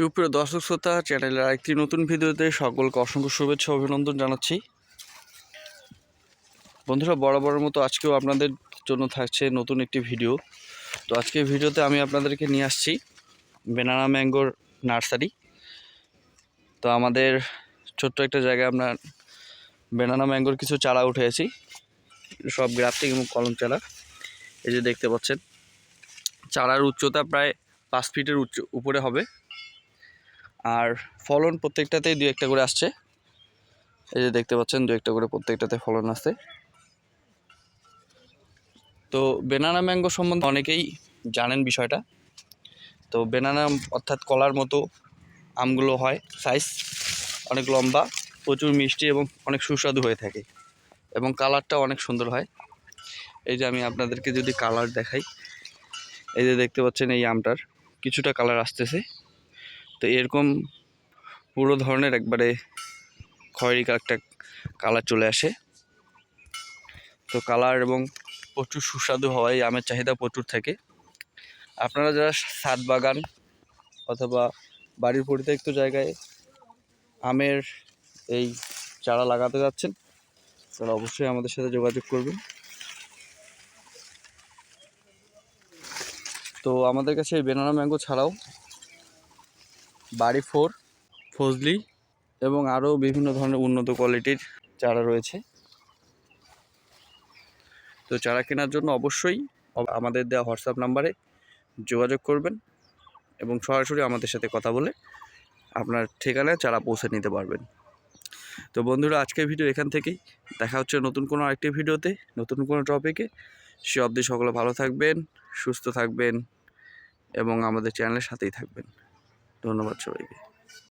সুপ্রিয় দর্শক শ্রোতা, চ্যানেলের আরেকটি নতুন ভিডিওতে সকলকে অসংখ্য শুভেচ্ছা অভিনন্দন জানাচ্ছি। বন্ধুরা, বরাবরের মতো আজকেও আপনাদের জন্য থাকছে নতুন একটি ভিডিও। তো আজকে ভিডিওতে আমি আপনাদেরকে নিয়ে আসছি বেনানা ম্যাঙ্গোর নার্সারি। তো আমাদের ছোট্ট একটা জায়গায় আমরা বেনানা ম্যাঙ্গোর কিছু চারা উঠেছি সব গ্রাফটিং এবং কলম চারা। এই যে দেখতে পাচ্ছেন, চারার উচ্চতা প্রায় পাঁচ ফিটের উচ্চ উপরে হবে। আর ফলন প্রত্যেকটাতেই দু একটা করে আসছে। এই যে দেখতে পাচ্ছেন দু একটা করে প্রত্যেকটাতে ফলন আসছে। তো বেনানা ম্যাঙ্গো সম্বন্ধে অনেকেই জানেন বিষয়টা। তো বেনানা অর্থাৎ কলার মতো আমগুলো হয় সাইজ অনেক লম্বা, প্রচুর মিষ্টি এবং অনেক সুস্বাদু হয়ে থাকে এবং কালারটাও অনেক সুন্দর হয়। এই যে আমি আপনাদেরকে যদি কালার দেখাই, এই যে দেখতে পাচ্ছেন এই আমটার, কিছুটা কালার আসতেছে। তো এরকম পুরো ধরনের একবারে খয়েরি একটা কালার চলে আসে। তো কালার এবং প্রচুর সুস্বাদু হওয়ায় আমের চাহিদা প্রচুর থাকে। আপনারা যারা ছাদ বাগান অথবা বাড়ির পরিত্যক্ত জায়গায় আমের এই চারা লাগাতে যাচ্ছেন, তারা অবশ্যই আমাদের সাথে যোগাযোগ করবেন। তো আমাদের কাছে এই বেনানা ম্যাঙ্গো ছাড়াও বাড়ি ফোর, ফজলি এবং আরও বিভিন্ন ধরনের উন্নত কোয়ালিটির চারা রয়েছে। তো চারা কেনার জন্য অবশ্যই আমাদের দেওয়া হোয়াটসঅ্যাপ নাম্বারে যোগাযোগ করবেন এবং সরাসরি আমাদের সাথে কথা বলে আপনার ঠিকানায় চারা পৌঁছে নিতে পারবেন। তো বন্ধুরা, আজকের ভিডিও এখান থেকেই। দেখা হচ্ছে নতুন কোনো আরেকটি ভিডিওতে, নতুন কোনো টপিকে। সে অবধি সকলে ভালো থাকবেন, সুস্থ থাকবেন এবং আমাদের চ্যানেলের সাথেই থাকবেন। ধন্যবাদ সবাইকে।